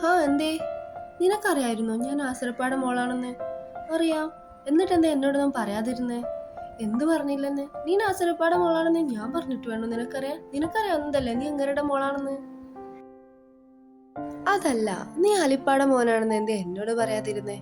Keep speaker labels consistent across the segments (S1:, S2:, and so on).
S1: ഹാ എന്തേ? നിനക്കറിയായിരുന്നോ ഞാൻ ആസരപ്പാട മോളാണെന്ന്? അറിയാം. എന്നിട്ട് എന്താ എന്നോടൊന്നും പറയാതിരുന്നേ? എന്ത് പറഞ്ഞില്ലെന്ന്? നീ ആസരപ്പാട മോളാണെന്ന് ഞാൻ പറഞ്ഞിട്ട് വേണോ നിനക്കറിയാം നിനക്കറിയാവുന്നതല്ലേ നീ എങ്ങരുടെ മോളാണെന്ന്? അതല്ല നീ അലിപ്പാട മോനാണെന്ന് എന്താ എന്നോട് പറയാതിരുന്നേ?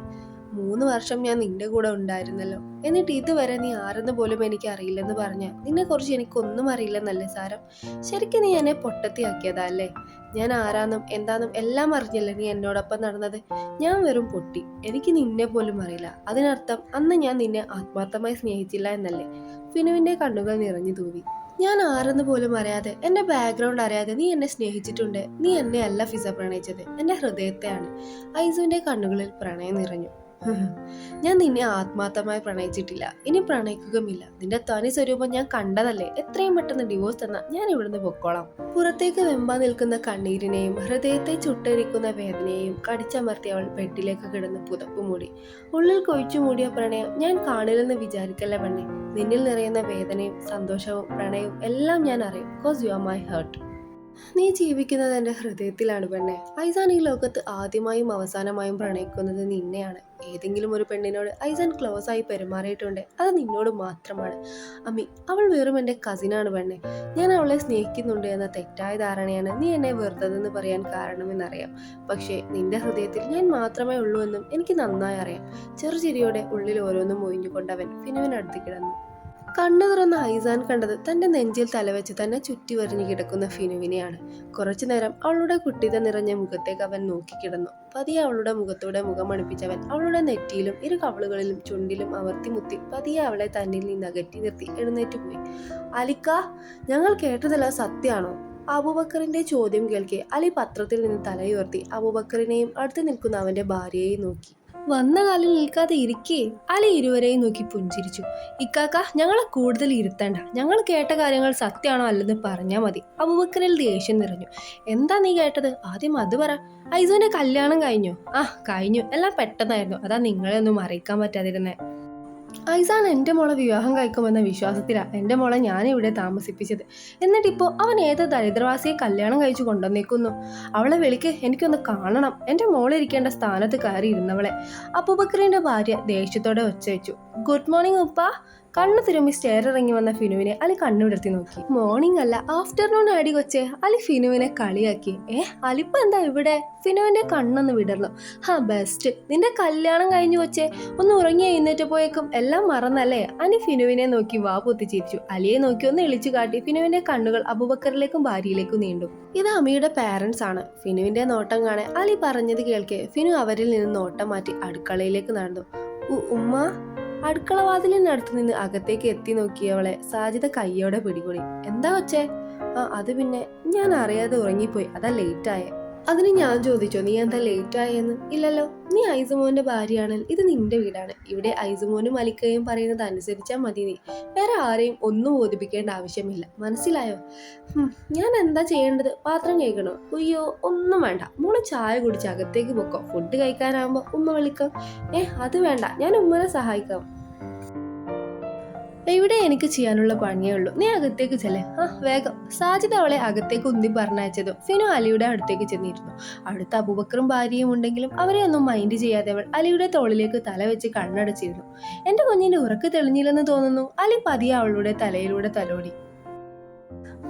S1: മൂന്ന് വർഷം ഞാൻ നിന്റെ കൂടെ ഉണ്ടായിരുന്നല്ലോ. എന്നിട്ട് ഇതുവരെ നീ ആരെന്ന് പോലും എനിക്ക് അറിയില്ലെന്ന് പറഞ്ഞ നിന്നെ കുറിച്ച് എനിക്കൊന്നും അറിയില്ലെന്നല്ലേ സാരം? ശരിക്കും നീ എന്നെ പൊട്ടത്തിയാക്കിയതാ അല്ലേ ഞാൻ ആരാന്നും എന്താന്നും എല്ലാം അറിഞ്ഞല്ലേ നീ എന്നോടൊപ്പം നടന്നത്? ഞാൻ വെറും പൊട്ടി. എനിക്ക് നിന്നെ പോലും അറിയില്ല. അതിനർത്ഥം അന്ന് ഞാൻ നിന്നെ ആത്മാർത്ഥമായി സ്നേഹിച്ചില്ല എന്നല്ലേ? ഫിനുവിന്റെ കണ്ണുകൾ നിറഞ്ഞു തൂവി. ഞാൻ ആരെന്ന് പോലും അറിയാതെ എന്റെ ബാക്ക്ഗ്രൗണ്ട് അറിയാതെ നീ എന്നെ സ്നേഹിച്ചിട്ടുണ്ട്. നീ എന്നെ അല്ല ഫിസ പ്രണയിച്ചത്. എന്റെ ഹൃദയത്തെയാണ്. ഐസുവിന്റെ കണ്ണുകളിൽ പ്രണയം നിറഞ്ഞു. ഞാൻ നിന്നെ ആത്മാർത്ഥമായി പ്രണയിച്ചിട്ടില്ല. ഇനി പ്രണയിക്കുകയുമില്ല. നിന്റെ തനി സ്വരൂപം ഞാൻ കണ്ടതല്ലേ? എത്രയും പെട്ടെന്ന് ഡിവോഴ്സ് തന്ന ഞാൻ ഇവിടുന്ന് പൊക്കോളാം. പുറത്തേക്ക് വെമ്പാ നിൽക്കുന്ന കണ്ണീരിനെയും ഹൃദയത്തെ ചുട്ടരിക്കുന്ന വേദനയെയും കടിച്ചമർത്തി അവൾ ബെഡിലേക്ക് കിടന്ന് പുതപ്പ് മൂടി. ഉള്ളിൽ കൊഴിച്ചു മൂടിയ പ്രണയം ഞാൻ കാണില്ലെന്ന് വിചാരിക്കല്ല പെണ്ണെ? നിന്നിൽ നിറയുന്ന വേദനയും സന്തോഷവും പ്രണയവും എല്ലാം ഞാൻ അറിയും cause you are my heart നീ ജീവിക്കുന്നത് എന്റെ ഹൃദയത്തിലാണ് പെണ്ണെ. ഐസാൻ ഈ ലോകത്ത് ആദ്യമായും അവസാനമായും പ്രണയിക്കുന്നത് നിന്നെയാണ്. ഏതെങ്കിലും ഒരു പെണ്ണിനോട് ഐസാൻ ക്ലോസ് ആയി പെരുമാറിയിട്ടുണ്ട്. അത് നിന്നോട് മാത്രമാണ്. അമ്മി അവൾ വെറും എന്റെ കസിനാണ് പെണ്ണെ. ഞാൻ അവളെ സ്നേഹിക്കുന്നുണ്ട് എന്ന തെറ്റായ ധാരണയാണ് നീ എന്നെ വെറുതെന്ന് പറയാൻ കാരണമെന്നറിയാം. പക്ഷേ നിന്റെ ഹൃദയത്തിൽ ഞാൻ മാത്രമേ ഉള്ളൂ എന്നും എനിക്ക് നന്നായി അറിയാം. ചെറുചിരിയോടെ ഉള്ളിൽ ഓരോന്നും ഒഴിഞ്ഞുകൊണ്ടവൻ ഫിനുവിനടുത്ത് കിടന്നു. കണ്ണു തുറന്ന ഐസാൻ കണ്ടത് തന്റെ നെഞ്ചിൽ തലവെച്ച് തന്നെ ചുറ്റി വരിഞ്ഞു കിടക്കുന്ന ഫിനുവിനെയാണ്. കുറച്ചു നേരം അവളുടെ കുട്ടിത നിറഞ്ഞ മുഖത്തേക്ക് അവൻ നോക്കിക്കിടന്നു പതിയെ അവളുടെ മുഖത്തൂടെ മുഖമണിപ്പിച്ചവൻ അവളുടെ നെറ്റിയിലും ഇരു കവളുകളിലും ചുണ്ടിലും അമർത്തി മുത്തി പതിയെ അവളെ തന്നിൽ നിന്ന് അകറ്റി നിർത്തി എഴുന്നേറ്റ് പോയി. അലിക്ക ഞങ്ങൾ കേട്ടതല്ല സത്യാണോ അബൂബക്കറിന്റെ ചോദ്യം കേൾക്കെ അലി പത്രത്തിൽ നിന്ന് തലയുയർത്തി അബൂബക്കറിനെയും അടുത്ത് നിൽക്കുന്ന അവന്റെ ഭാര്യയെയും നോക്കി. വന്ന കാലിൽ നിൽക്കാതെ ഇരിക്കേ അലി ഇരുവരെയും നോക്കി പുഞ്ചിരിച്ചു. ഇക്കാക്ക ഞങ്ങളെ കൂടുതൽ ഇരുത്തണ്ട. ഞങ്ങൾ കേട്ട കാര്യങ്ങൾ സത്യമാണോ അല്ലെന്ന് പറഞ്ഞാൽ മതി. അബുബക്കറിൽ ദേഷ്യം നിറഞ്ഞു. എന്താ നീ കേട്ടത്? ആദ്യം അത് പറ. ഐസുവിന്റെ കല്യാണം കഴിഞ്ഞു? ആ കഴിഞ്ഞു. എല്ലാം പെട്ടെന്നായിരുന്നു. അതാ നിങ്ങളെ ഒന്നും അറിയിക്കാൻ പറ്റാതിരുന്നേ. ഐസാൻ എന്റെ മോളെ വിവാഹം കഴിക്കുമെന്ന വിശ്വാസത്തിലാണ് എന്റെ മോളെ ഞാനിവിടെ താമസിപ്പിച്ചത്. എന്നിട്ടിപ്പോൾ അവൻ ഏത് ദരിദ്രവാസിയെ കല്യാണം കഴിച്ചു കൊണ്ടുവന്നേക്കുന്നു. അവളെ വിളിക്ക് എനിക്കൊന്ന് കാണണം. എന്റെ മോളിരിക്കേണ്ട സ്ഥാനത്ത് കയറി ഇരുന്നവളെ അബൂബക്കറിന്റെ ഭാര്യ ദേഷ്യത്തോടെ ഒച്ച വെച്ചു ഗുഡ് മോർണിംഗ് ഉപ്പ. കണ്ണു തിരുമ്മി സ്റ്റെയർ ഇറങ്ങി വന്ന ഫിനുവിനെ അലി കണ്ണുവിടർത്തി നോക്കി. മോർണിംഗ് അല്ല ആഫ്റ്റർനൂൺ അടി കൊച്ചെ. അലി ഫിനുവിനെ കളിയാക്കി. ഏ അലിപ്പ എന്താ ഇവിടെ? ഫിനുവിന്റെ കണ്ണൊന്ന് വിടർന്നു. ഹാ ബെസ്റ്റ് നിന്റെ കല്യാണം കഴിഞ്ഞു കൊച്ചെ. ഒന്ന് ഉറങ്ങി എഴുന്നേറ്റ് പോയേക്കും. എല്ലാം മറന്നല്ലേ? അനി ഫിനുവിനെ നോക്കി വാ പൊത്തിച്ചിരിച്ചു അലിയെ നോക്കി ഒന്ന് എളിച്ചു കാട്ടി ഫിനുവിന്റെ കണ്ണുകൾ അബുബക്കറിലേക്കും ഭാര്യയിലേക്കും നീണ്ടു. ഇത് അമിയുടെ പാരൻസ് ആണ്. ഫിനുവിന്റെ നോട്ടം കാണെ. അലി പറഞ്ഞത് കേൾക്കെ. ഫിനു അവരിൽ നിന്ന് നോട്ടം മാറ്റി അടുക്കളയിലേക്ക് നടന്നു. ഉമ്മ? അടുക്കള വാതിലിനടുത്ത് നിന്ന് അകത്തേക്ക് എത്തി നോക്കിയവളെ സാജിത കയ്യോടെ പിടികൂടി. എന്താ വച്ചേ ആ അത് പിന്നെ ഞാൻ അറിയാതെ ഉറങ്ങിപ്പോയി. അതാ ലേറ്റ് ആയേ. അതിന് ഞാൻ ചോദിച്ചോ നീ എന്താ ലേറ്റ് ആയെന്ന്? ഇല്ലല്ലോ നീ ഐസുമോന്റെ ഭാര്യയാണ് ഇത് നിന്റെ വീടാണ്. ഇവിടെ ഐസുമോനും അലിക്കയും പറയുന്നത് അനുസരിച്ചാൽ മതി നീ. വേറെ ആരെയും ഒന്നും ബോധിപ്പിക്കേണ്ട ആവശ്യമില്ല. മനസ്സിലായോ? ഞാൻ എന്താ ചെയ്യേണ്ടത്? പാത്രം കഴിക്കണോ അയ്യോ ഒന്നും വേണ്ട. മോൾ ചായ കുടിച്ച് അകത്തേക്ക് പൊക്കോ. ഫുഡ് കഴിക്കാനാവുമ്പോ ഉമ്മ വിളിക്കാം. ഏ അത് വേണ്ട. ഞാൻ ഉമ്മനെ സഹായിക്കാം. ഇവിടെ എനിക്ക് ചെയ്യാനുള്ള പണിയേ ഉള്ളൂ. നീ അകത്തേക്ക് ചെല്ലേ? ആ വേഗം. സാജിദ് അവളെ അകത്തേക്ക് ഉന്തി പറഞ്ഞയച്ചതും ഫിനു അലിയുടെ അടുത്തേക്ക് ചെന്നിരുന്നു. അടുത്ത അബൂബക്കറും ഭാര്യയും ഉണ്ടെങ്കിലും അവരെ ഒന്നും മൈൻഡ് ചെയ്യാതെ അവൾ അലിയുടെ തോളിലേക്ക് തല വെച്ച് കണ്ണടച്ചിരുന്നു. എന്റെ കുഞ്ഞിന്റെ ഉറക്ക് തെളിഞ്ഞില്ലെന്ന് തോന്നുന്നു. അലി പതിയെ അവളുടെ തലയിലൂടെ തലോടി.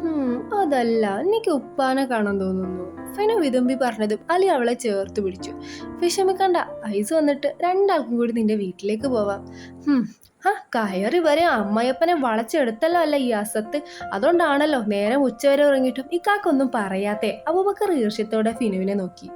S1: "ഹും, അതല്ല. എനിക്ക് ഉപ്പാനെ കാണാൻ തോന്നുന്നു. ഫിനു വിതുമ്പി പറഞ്ഞതും അലി അവളെ ചേർത്ത് പിടിച്ചു. വിഷമിക്കണ്ട. ഐസ് വന്നിട്ട് രണ്ടാൾക്കും കൂടി നിന്റെ വീട്ടിലേക്ക് പോവാം. ആ കയറി വരെ അമ്മയപ്പനെ വളച്ചെടുത്തല്ലോ അല്ല ഈ അസത്ത്? അതുകൊണ്ടാണല്ലോ നേരം ഉച്ചവരെ ഉറങ്ങിയിട്ടും ഇക്കാക്കൊന്നും പറയാത്തേ. അബൂബക്കർ ഈർഷ്യത്തോടെ ഫിനുവിനെ നോക്കി.